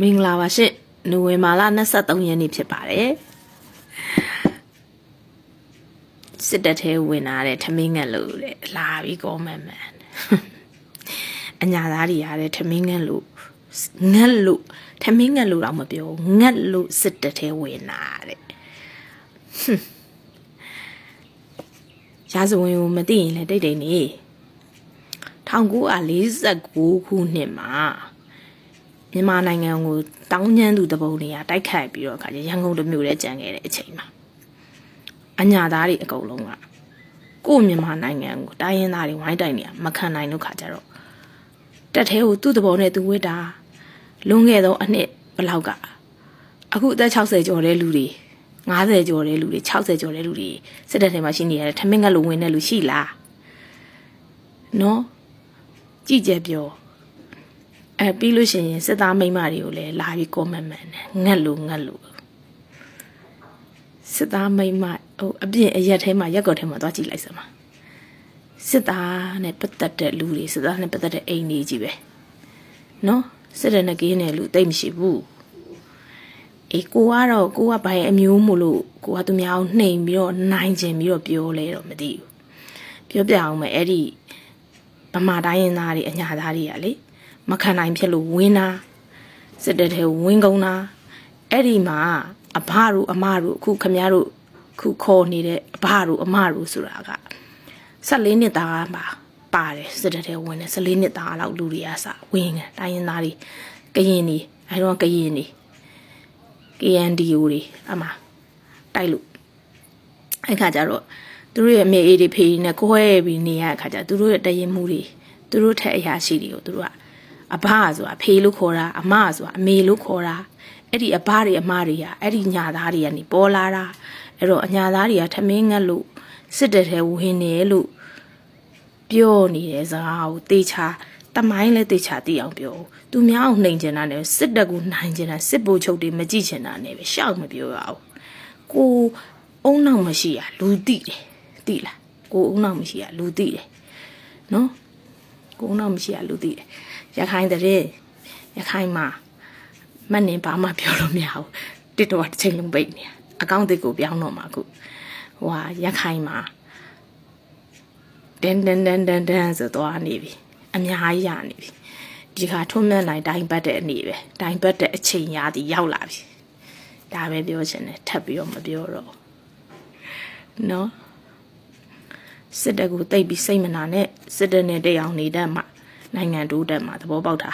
မင်္ဂလာပါရှင်နိုဝင်ဘာလ23ရက်နေ့ဖြစ်ပါတယ်စစ်တပ်ထဲဝင်လာတဲ့ထမင်းငက်လို့တဲ့လာပြီးကောမန်မန်အညာသားတွေရတဲ့ထမင်းငက်လို့ငက်လို့ထမင်းငက်လို့တော့မပြောငက်လို့စစ်တပ်ထဲဝင်လာတဲ့ရာဇဝင်ကိုမသိရင်လည်းတိတ်တိတ်နေ1949ခုနှစ်မှာ မြန်မာနိုင်ငံကိုတောင်းကျမ်းသူတပုံတွေကတိုက်ခိုက်ပြီးတော့အခါကျရန်ကုန်တမျိုးနဲ့ကြံခဲ့တဲ့အချိန်မှာအညာသားတွေအကုန်လုံးကကိုယ့်မြန်မာနိုင်ငံကိုတိုင်းရင်းသားတွေဝိုင်းတိုက်နေရမခံနိုင်လို့ခါကြတော့တက်သေးကိုသူ့တပုံနဲ့သူဝိတာလွန်ခဲ့သောအနှစ်ဘလောက်ကအခုအသက်60ကျော်တဲ့လူတွေ90ကျော်တဲ့လူတွေ60ကျော်တဲ့လူတွေစစ်တပ်ထဲမှာရှိနေရတယ်ထမင်းကလိုဝင်တဲ့လူရှိလားနော်ကြည့်ကြပြော အဲပြီးလို့ရှိရင်စစ်သားမိန်းမတွေကိုလည်းလာပြီးကောမန့်မှန်တယ်ငတ်လို့ငတ်လို့စစ်သားမိန်းမဟိုအပြည့်အရက်ထဲမှာရက်ကော်ထဲမှာသွားကြည့်လိုက်စမ်းပါစစ်သားနဲ့ပတ်သက်တဲ့လူတွေစစ်သားနဲ့ပတ်သက်တဲ့အိမ်တွေကြီးပဲနော်စစ်တဲ့နဲ့ကင်းတဲ့လူတိတ်မရှိဘူးအေးကိုကတော့ကိုကဘာရဲ့အမျိုးမို့လို့ကိုကသူများကိုနှိမ်ပြီးတော့နိုင်ကျင်ပြီးတော့ပြောလဲတော့မသိဘူးပြောပြအောင်မယ်အဲ့ဒီဗမာတိုင်းရင်းသားတွေအညာသားတွေကလေ မခံနိုင်ဖြစ်လို့ဝင်းတာစစ်တပ်ထဲဝင်းကုန်းတာအဲ့ဒီမှာအဘတို့အမတို့အခုခမရတို့ခုခေါ်နေတဲ့အဘတို့အမတို့ဆိုတာက14နှစ်သားမှာပါတယ်စစ်တပ်ထဲဝင်တယ်14နှစ်သားလောက်လူတွေကစဝင်းတယ်တိုင်းရင်းသားတွေကရင်နေအဲတော့ကရင်နေ KNDO တွေအမတိုက်လို့အဲ့ခါကျတော့သူတို့ရဲ့အမေအေးတွေဖေးနဲ့ကိုယ်ရဲ့ပြီးနေရတဲ့ခါကျသူတို့ရဲ့တရင်မှုတွေသူတို့ထက်အရာရှိတွေကိုသူတို့က အဘဆိုတာဖေးလို့ခေါ်တာအမဆိုတာအမေလို့ခေါ်တာအဲ့ဒီအဘတွေအမတွေကအဲ့ဒီညာသားတွေကနေပေါ်လာတာအဲ့တော့အညာသားတွေကထမင်းငတ်လို့စစ်တပ်ထဲဝင်နေလို့ပြောနေတဲ့စကားကိုတေချာတမိုင်းလဲတေချာသိအောင်ပြောသူများအောင်နှိမ်ကျင်တာနဲ့စစ်တပ်ကိုနိုင်ကျင်တာစစ်ဗိုလ်ချုပ်တွေမကြည့်ချင်တာနဲ့ပဲရှောက်မပြောရအောင်ကိုအုံနောက်မရှိရလူတိတယ်တိလားကိုအုံနောက်မရှိရလူတိတယ်နော် ကိုအုံနောက်မရှိရလူတိတယ်ရခိုင်တဲ့ရခိုင်မှာမနဲ့ဘာမှပြောလို့မရဘူးတစ်တော့တစ်ချိန်လုံးပိတ်နေအကောင့်တစ်ကိုပြောင်းတော့မှာခုဟိုဟာရခိုင်မှာဒန်ဒန်ဒန်ဒန်ဒန်ဆိုတော့နေပြီအများကြီးရနေပြီဒီခါထုံးမြတ်နိုင်တိုင်းပတ်တဲ့အနေပဲတိုင်းပတ်တဲ့အချိန်ရာဒီရောက်လာပြီဒါပဲပြောချင်တယ်ထပ်ပြီးတော့မပြောတော့နော် စစ်တပ်ကိုတိတ်ပြီးစိတ်မနာနဲ့စစ်တပ်နဲ့တက်အောင်နေတတ်မှနိုင်ငံတိုးတက်မှသဘောပေါက်တာ